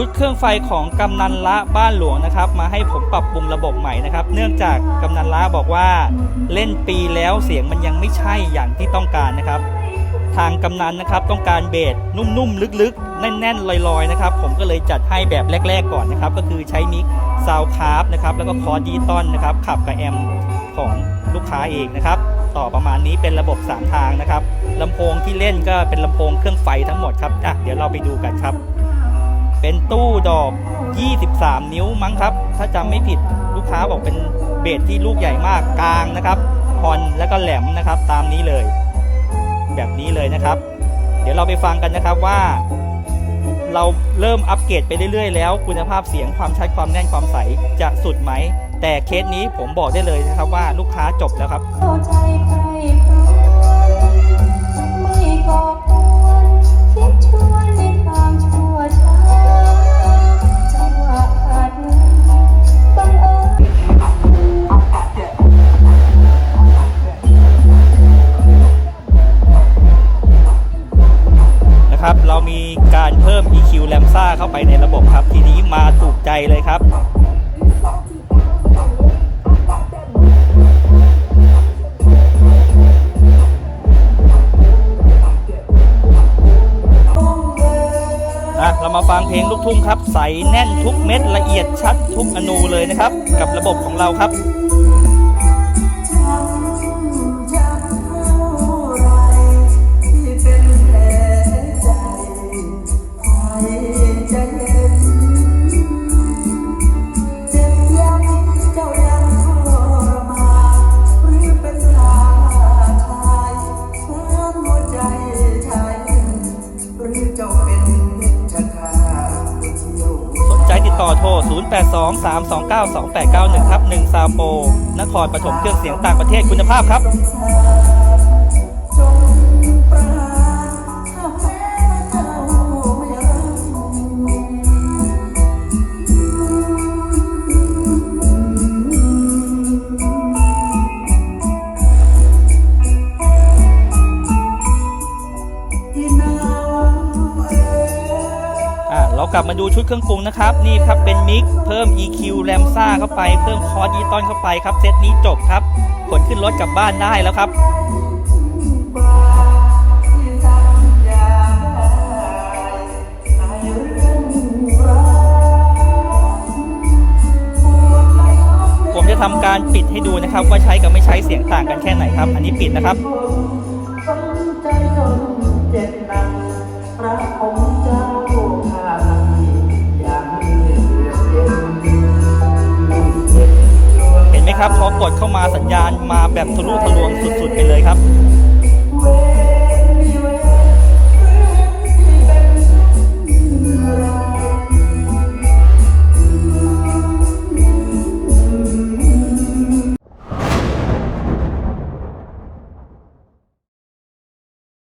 ชุดเครื่องไฟของกำนันละบ้านหลวงนะครับ มาให้ผมปรับปรุงระบบใหม่นะครับ เนื่องจากกำนันละบอกว่าเล่นปีแล้วเสียงมันยังไม่ใช่อย่างที่ต้องการนะครับ ทางกำนันนะครับต้องการเบสนุ่มๆลึกๆ แน่นๆลอยๆนะครับ ผมก็เลยจัดให้แบบแรก ๆ ก่อนนะครับ ก็คือใช้มิกซาวคาร์ฟนะครับแล้วก็คอร์ดดิจิตอลนะครับขับกับแอมของลูกค้าเองนะครับต่อประมาณนี้เป็นระบบ 3 ทางนะครับลำโพงที่เล่นก็เป็นลำโพงเครื่องไฟทั้งหมดครับอะเดี๋ยวเราไปดูกันครับ เป็นตู้ดอก 23 นิ้วมั้งครับ ถ้าจำไม่ผิดลูกค้าบอกเป็นเบสที่ลูกใหญ่มากกลางนะครับฮอนแล้วก็แหลมนะครับ ตามนี้เลย แบบนี้เลยนะครับ เดี๋ยวเราไปฟังกันนะครับว่า เราเริ่มอัปเกรดไปเรื่อยๆ แล้วคุณภาพเสียงความชัดความแน่นความใสจะสุดไหม แต่เคสนี้ผมบอกได้เลยนะครับว่าลูกค้าจบแล้วครับ นะครับ เรามีการเพิ่ม EQ แลมซ่าเข้าไปในระบบครับ ทีนี้มาถูกใจเลยครับอะเรามาฟังเพลงลูกทุ่งครับ ใสแน่นทุกเม็ดละเอียดชัดทุกอนูเลยนะครับ กับระบบของเราครับ 0823292891 ครับ1ซาโป นครปฐมเครื่องเสียงต่างประเทศคุณภาพครับ กลับมาดูชุดเครื่องปรุงนะครับ นี่ครับเป็นมิกเพิ่ม EQ แรมซ่าเข้าไป เพิ่มคอร์ดดิจิตอลเข้าไปครับ เซตนี้จบครับขนขึ้นรถกลับบ้านได้แล้วครับผมจะทำการปิดให้ดูนะครับ ว่าใช้กับไม่ใช้เสียงต่างกันแค่ไหนครับ อันนี้ปิดนะครับ กดเข้ามาสัญญาณมาแบบทะลุทะลวงสุดๆไปเลยครับ